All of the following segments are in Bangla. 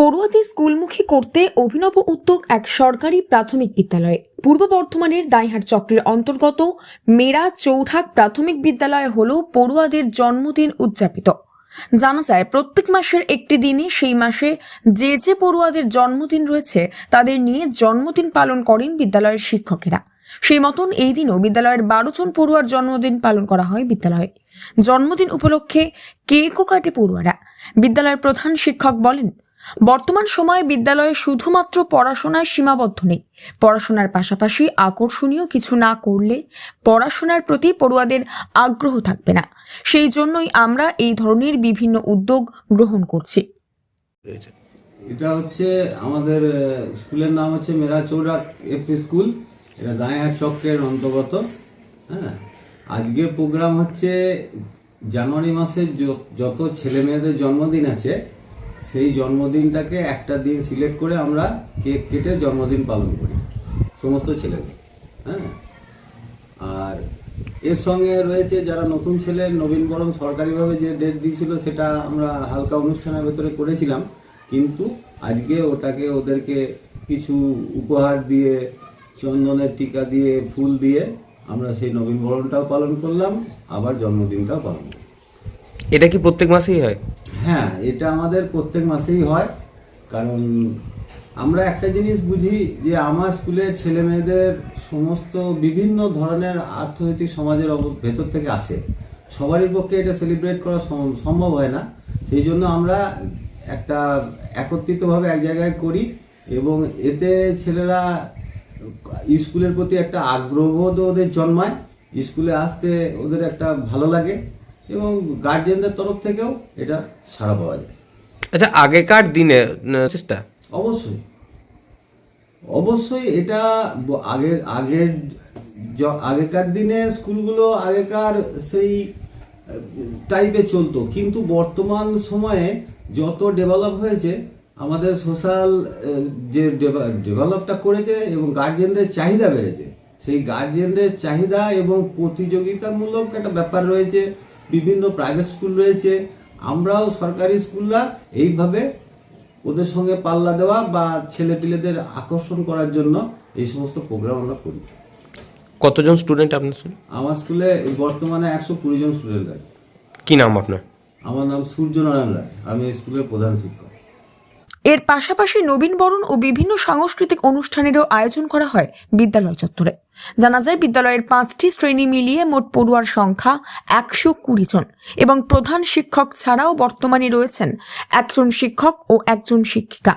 পড়ুয়াদের স্কুলমুখী করতে অভিনব উদ্যোগ এক সরকারি প্রাথমিক বিদ্যালয়ে। পূর্ব বর্ধমানের দাইহাট চক্রের অন্তর্গত মেরা চৌঠাক প্রাথমিক বিদ্যালয় হল পড়ুয়াদের জন্মদিন উদযাপিত। জানা যায়, প্রত্যেক মাসের একটি দিনে সেই মাসে যে যে পড়ুয়াদের জন্মদিন রয়েছে, তাদের নিয়ে জন্মদিন পালন করেন বিদ্যালয়ের শিক্ষকেরা। সেই মতন এই দিনও বিদ্যালয়ের বারো জন পড়ুয়ার জন্মদিন পালন করা হয় বিদ্যালয়ে। জন্মদিন উপলক্ষে কেকও কাটে পড়ুয়ারা। বিদ্যালয়ের প্রধান শিক্ষক বলেন বর্তমান সময়ে বিদ্যালয়ে শুধুমাত্র পড়াশোনায় সীমাবদ্ধ নেই। পড়াশোনার পাশাপাশি আকর্ষণীয় কিছু না করলে পড়াশোনার প্রতি পড়ুয়াদের আগ্রহ থাকবে না। সেই জন্যই আমরা এই ধরনের বিভিন্ন উদ্যোগ গ্রহণ করছি। এটা হচ্ছে আমাদের স্কুলের নাম হচ্ছে মেরা চৌরাক এপি স্কুল। এটা দাঁড়াহাট চক্রের অন্তর্গত হ্যাঁ? আজকে প্রোগ্রাম হচ্ছে জানুয়ারি মাসে য- যত ছেলে মেয়েদের জন্মদিন আছে সেই জন্মদিনটাকে একটা দিন সিলেক্ট করে আমরা কেক কেটে জন্মদিন পালন করি, সমস্ত ছেলেদের হ্যাঁ? আর এর সঙ্গে রয়েছে যারা নতুন ছেলে, নবীন নবীনবরণ সরকারিভাবে যে ডেট দিয়েছিল সেটা আমরা হালকা অনুষ্ঠানের ভেতরে করেছিলাম, কিন্তু আজকে ওটাকে ওদেরকে কিছু উপহার দিয়ে, চন্দনের টিকা দিয়ে, ফুল দিয়ে আমরা সেই নবীনবরণটাও পালন করলাম, আবার জন্মদিনটাও পালন করলাম। এটা কি প্রত্যেক মাসেই হয়? হ্যাঁ এটা আমাদের প্রত্যেক মাসেই হয়। কারণ আমরা একটা জিনিস বুঝি যে আমার স্কুলের ছেলে মেয়েদের সমস্ত বিভিন্ন ধরনের অর্থনৈতিক সমাজের ভেতর থেকে আসে। সবারই পক্ষে এটা সেলিব্রেট করা সম- সম্ভব হয় না। সেই জন্য আমরা একটা একত্রিতভাবে এক জায়গায় করি এবং এতে ছেলেরা স্কুলের প্রতি একটা আগ্রহবোধ ওদের জন্মায়। স্কুলে আসতে ওদের একটা ভালো লাগে। এবং গার্জিয়ানদের তরফ থেকেও এটা সাড়া পাওয়া যায়। আচ্ছা আগেকার দিনে চেষ্টা? অবশ্যই। অবশ্যই এটা আগের আগের আগেকার দিনে স্কুলগুলো আগেকার সেই টাইপে চলতো। কিন্তু বর্তমান সময়ে যত ডেভেলপ হয়েছে আমাদের সোশ্যাল যে ডেভেলপটা করেছে এবং গার্জেনদের চাহিদা বেড়েছে। সেই গার্জেনদের চাহিদা এবং প্রতিযোগিতামূলক একটা ব্যাপার রয়েছে। বিভিন্ন প্রাইভেট স্কুল রয়েছে। আমরাও সরকারি স্কুলরা এইভাবে ওদের সঙ্গে পাল্লা দেওয়া বা ছেলেপিলেদের আকর্ষণ করার জন্য এই সমস্ত প্রোগ্রাম আমরা করি। কতজন স্টুডেন্ট আপনার স্কুলে? আমার স্কুলে বর্তমানে একশো কুড়ি জন স্টুডেন্ট আছে। কি নাম আপনার? আমার নাম সূর্যনারায়ণ রায়। আমি স্কুলের প্রধান শিক্ষক। এর পাশাপাশি নবীনবরণ ও বিভিন্ন সাংস্কৃতিক অনুষ্ঠানেরও আয়োজন করা হয় বিদ্যালয় চত্বরে। জানা যায়, বিদ্যালয়ের পাঁচটি শ্রেণি মিলিয়ে মোট পড়ুয়ার সংখ্যা একশো কুড়ি জন এবং প্রধান শিক্ষক ছাড়াও বর্তমানে রয়েছেন একজন শিক্ষক ও একজন শিক্ষিকা।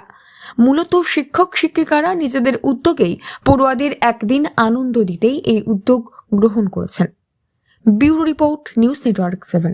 মূলত শিক্ষক শিক্ষিকারা নিজেদের উদ্যোগেই পড়ুয়াদের একদিন আনন্দ দিতেই এই উদ্যোগ গ্রহণ করেছেন। Bureau report, news network seven.